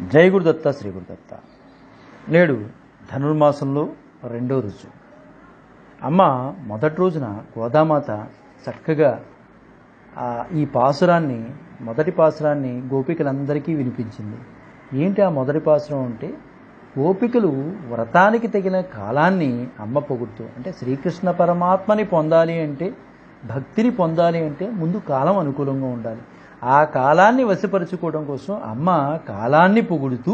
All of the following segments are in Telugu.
జై గురుదత్త శ్రీ గురుదత్త నేడు ధనుర్మాసంలో రెండో రోజు. అమ్మ మొదటి రోజున గోదామాత చక్కగా ఈ పాసురాన్ని మొదటి పాసురాన్ని గోపికలందరికీ వినిపించింది. ఏంటి ఆ మొదటి పాసురం అంటే? గోపికలు వ్రతానికి తగిన కాలాన్ని అమ్మ పొగుడుతూ అంటే శ్రీకృష్ణ పరమాత్మని పొందాలి అంటే భక్తిని పొందాలి అంటే ముందు కాలం అనుకూలంగా ఉండాలి. ఆ కాలాన్ని వశపరుచుకోవడం కోసం అమ్మ కాలాన్ని పొగుడుతూ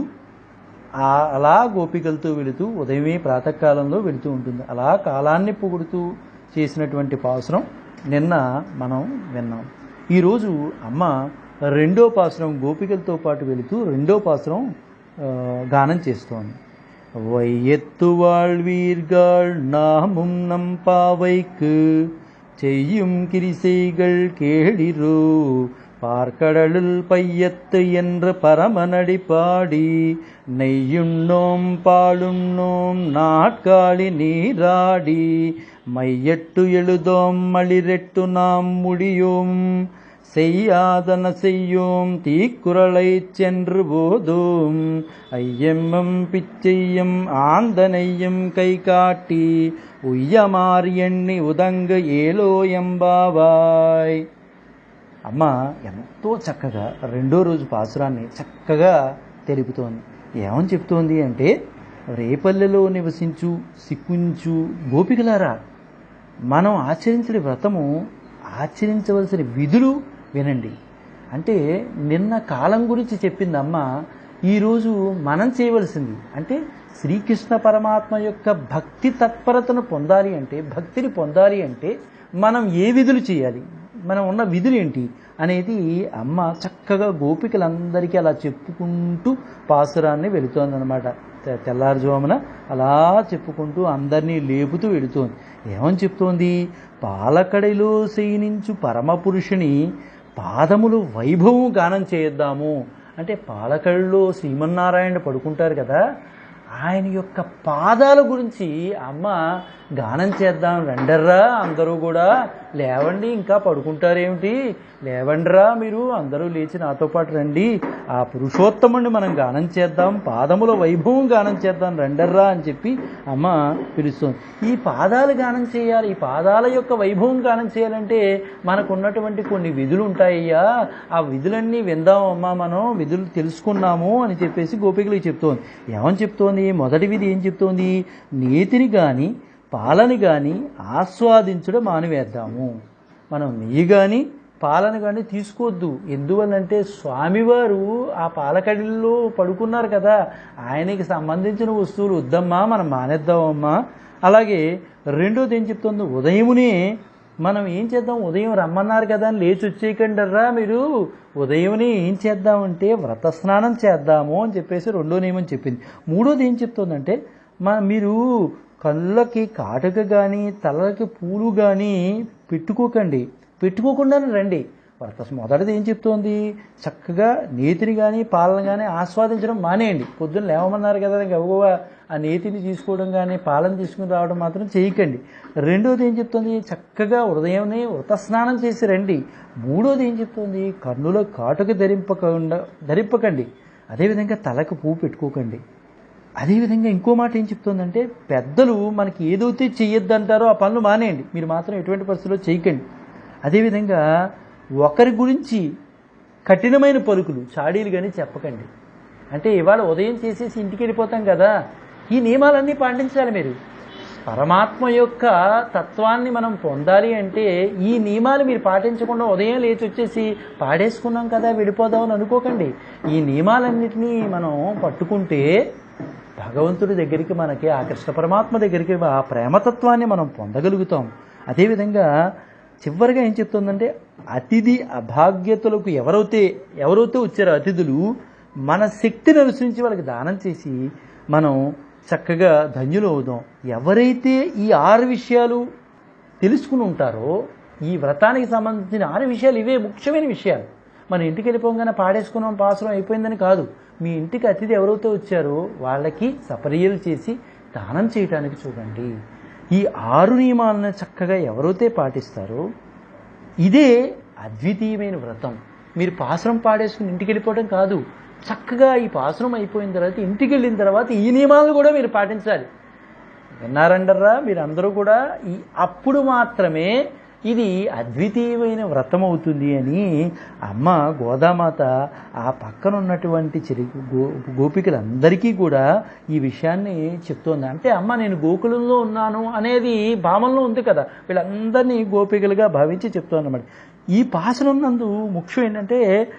ఆ- అలా గోపికలతో వెళుతూ ఉదయమే ప్రాతకాలంలో వెళుతూ ఉంటుంది అలా కాలాన్ని పొగుడుతూ చేసినటువంటి పాసురం నిన్న మనం విన్నాం ఈరోజు అమ్మ రెండో పాసురం గోపికలతో పాటు వెళుతూ రెండో పాసురం ఆ, గానం చేస్తోంది வையத்து வாழ்வீர்கள் நாமும் நம் பாவைக்கு செய்யும் கிரிசைகள் கேளிரோ பார்க்கடலுள் பையத்து என்று பரமனடி பாடி நெய்யுண்ணோம் பாலுண்ணோம் நாட்காலி நீராடி மையெட்டு எழுதோம் மளிரெட்டு நாம் முடியும் செய்யாதன செய்யோம் தீக்குறளை சென்று போதும். ஐயம்எம் பிச்சையும் ஆந்தனையும் கை காட்டி உய்யமார் எண்ணி உதங்கு ஏலோ எம்பாவாய். అమ్మ ఎంతో చక్కగా రెండో రోజు పాసురాన్ని చక్కగా తెలుపుతోంది. ఏమని చెప్తోంది అంటే రేపల్లెలో నివసించు సిక్కుంచు గోపికలారా మనం ఆచరించిన వ్రతము ఆచరించవలసిన విధులు వినండి. అంటే నిన్న కాలం గురించి చెప్పింది అమ్మ ఈరోజు మనం చేయవలసింది. అంటే శ్రీకృష్ణ పరమాత్మ యొక్క భక్తి తత్పరతను పొందాలి అంటే భక్తిని పొందాలి అంటే మనం ఏ విధులు చేయాలి? మనం ఉన్న విధులు ఏంటి అనేది అమ్మ చక్కగా గోపికలందరికీ అలా చెప్పుకుంటూ పాసురాన్ని వెళుతోందనమాట తె- తెల్లారుజామున అలా చెప్పుకుంటూ అందరినీ లేపుతూ వెళుతోంది. ఏమని చెప్తోంది? పాలకడిలో శయనించు పరమపురుషుని పాదములు వైభవం గానం చేద్దాము. అంటే పాలకడిలో శ్రీమన్నారాయణ పడుకుంటారు కదా ఆయన యొక్క పాదాల గురించి అమ్మ గానం చేద్దాం రెండర్రా అందరూ కూడా లేవండి ఇంకా పడుకుంటారేమిటి? లేవండిరా మీరు అందరూ లేచి నాతో పాటు రండి. ఆ పురుషోత్తముని మనం గానం చేద్దాం పాదముల వైభవం గానం చేద్దాం రండర్రా అని చెప్పి అమ్మ పిలుస్తుంది. ఈ పాదాలు గానం చేయాలి ఈ పాదాల యొక్క వైభవం గానం చేయాలంటే మనకున్నటువంటి కొన్ని విధులు ఉంటాయ్యా. ఆ విధులన్నీ విందామమ్మా మనం విధులు తెలుసుకున్నాము అని చెప్పేసి గోపికలు చెప్తోంది. ఏమని చెప్తోంది? మొదటి విధి ఏం చెప్తోంది? నేతిని కానీ పాలని కానీ ఆస్వాదించడం మానివేద్దాము. మనం నెయ్యి కానీ పాలన కానీ తీసుకోవద్దు ఎందువల్లంటే స్వామివారు ఆ పాలకడిలో పడుకున్నారు కదా ఆయనకి సంబంధించిన వస్తువులు వద్దమ్మా మనం మానేద్దామమ్మా. అలాగే రెండోది ఏం చెప్తుంది? ఉదయమునే మనం ఏం చేద్దాం? ఉదయం రమ్మన్నారు కదా అని లేచి వచ్చేయకండర్రా మీరు. ఉదయమునే ఏం చేద్దామంటే వ్రత స్నానం చేద్దాము అని చెప్పేసి రెండో నియమం చెప్పింది. మూడోది ఏం చెప్తుందంటే మా మీరు కళ్ళకి కాటుక కానీ తలకి పూలు కానీ పెట్టుకోకండి. పెట్టుకోకుండానే రండి. వ్రత మొదటిది ఏం చెప్తోంది? చక్కగా నేతిని కానీ పాలన కానీ ఆస్వాదించడం మానేయండి. పొద్దున్న లేవమన్నారు కదా గబగబా ఆ నేతిని తీసుకోవడం కానీ పాలన తీసుకుని రావడం మాత్రం చేయకండి. రెండోది ఏం చెప్తుంది? చక్కగా ఉదయంనే వ్రత స్నానం చేసి రండి. మూడోది ఏం చెప్తుంది? కన్నులో కాటుక ధరింపకుండా ధరింపకండి. అదేవిధంగా తలకు పువ్వు పెట్టుకోకండి. అదేవిధంగా ఇంకో మాట ఏం చెప్తుందంటే పెద్దలు మనకి ఏదైతే చెయ్యొద్దంటారో ఆ పనులు మానేయండి. మీరు మాత్రం ఎటువంటి పరిస్థితుల్లో చేయకండి. అదేవిధంగా ఒకరి గురించి కఠినమైన పలుకులు చాడీలు కానీ చెప్పకండి. అంటే ఇవాళ ఉదయం చేసేసి ఇంటికి వెళ్ళిపోతాం కదా ఈ నియమాలన్నీ పాటించాలి మీరు. పరమాత్మ యొక్క తత్వాన్ని మనం పొందాలి అంటే ఈ నియమాలు మీరు పాటించకుండా ఉదయం లేచి వచ్చేసి పాడేసుకున్నాం కదా వెళ్ళిపోదామని అనుకోకండి. ఈ నియమాలన్నింటినీ మనం పట్టుకుంటే భగవంతుడి దగ్గరికి మనకి ఆ కృష్ణ పరమాత్మ దగ్గరికి ఆ ప్రేమతత్వాన్ని మనం పొందగలుగుతాం. అదేవిధంగా చివరిగా ఏం చెప్తుందంటే అతిథి అభాగ్యతలకు ఎవరైతే ఎవరైతే వచ్చారో అతిథులు మన శక్తిని అనుసరించి వాళ్ళకి దానం చేసి మనం చక్కగా ధన్యులు అవుదాం. ఎవరైతే ఈ ఆరు విషయాలు తెలుసుకుని ఉంటారో ఈ వ్రతానికి సంబంధించిన ఆరు విషయాలు ఇవే ముఖ్యమైన విషయాలు. మన ఇంటికి వెళ్ళిపోగానే పాడేసుకున్నాం పాసరం అయిపోయిందని కాదు. మీ ఇంటికి అతిథి ఎవరైతే వచ్చారో వాళ్ళకి సపర్యలు చేసి దానం చేయటానికి చూడండి. ఈ ఆరు నియమాలను చక్కగా ఎవరైతే పాటిస్తారో ఇదే అద్వితీయమైన వ్రతం. మీరు పాసరం పాడేసుకుని ఇంటికి వెళ్ళిపోవడం కాదు. చక్కగా ఈ పాసరం అయిపోయిన తర్వాత ఇంటికి వెళ్ళిన తర్వాత ఈ నియమాలను కూడా మీరు పాటించాలి. విన్నారండర్రా? మీరు అందరూ కూడా ఈ అప్పుడు మాత్రమే ఇది అద్వితీయమైన వ్రతం అవుతుంది అని అమ్మ గోదామాత ఆ పక్కన ఉన్నటువంటి చిరి గో గోపికలందరికీ కూడా ఈ విషయాన్ని చెప్తోంది. అంటే అమ్మ నేను గోకులంలో ఉన్నాను అనేది భావనలో ఉంది కదా. వీళ్ళందరినీ గోపికలుగా భావించి చెప్తోంది అన్నమాట ఈ పాసనున్నందు ముఖ్యం ఏంటంటే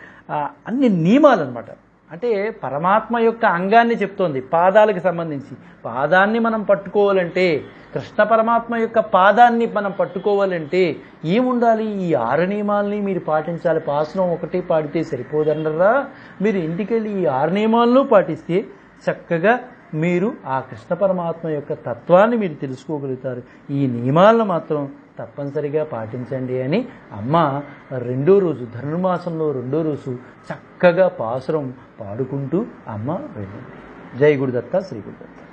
అన్ని నియమాలు అనమాట అంటే పరమాత్మ యొక్క అంగాన్ని చెప్తోంది పాదాలకు సంబంధించి. పాదాన్ని మనం పట్టుకోవాలంటే కృష్ణ పరమాత్మ యొక్క పాదాన్ని మనం పట్టుకోవాలంటే ఏముండాలి ఈ ఆరు నియమాలని మీరు పాటించాలి. పాసనం ఒకటి పాడితే సరిపోదన్నరా? మీరు ఇంటికెళ్ళి ఈ ఆరు నియమాలను పాటిస్తే చక్కగా మీరు ఆ కృష్ణ పరమాత్మ యొక్క తత్వాన్ని మీరు తెలుసుకోగలుగుతారు. ఈ నియమాలను మాత్రం తప్పనిసరిగా పాటించండి అని అమ్మ రెండో రోజు ధనుర్మాసంలో రెండో రోజు చక్కగా పాసురం పాడుకుంటూ అమ్మ వెళ్ళింది. జై గురుదత్త శ్రీ గురుదత్త.